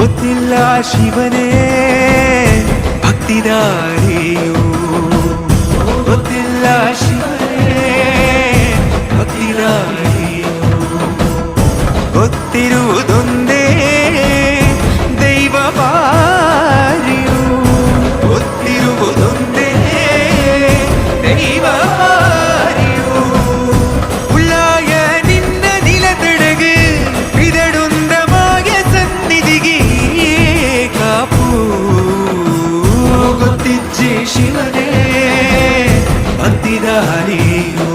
ഒന്നില്ല ശിവനെ. ഭക്തിദാരിയോ. ഒന്നില്ല ശിവനെ. ഭക്തിദാരിയോ. ഒത്തിരുതൊന്നേ ಶಿವನೇ ಬಂದಿದ ಹರಿಯೋ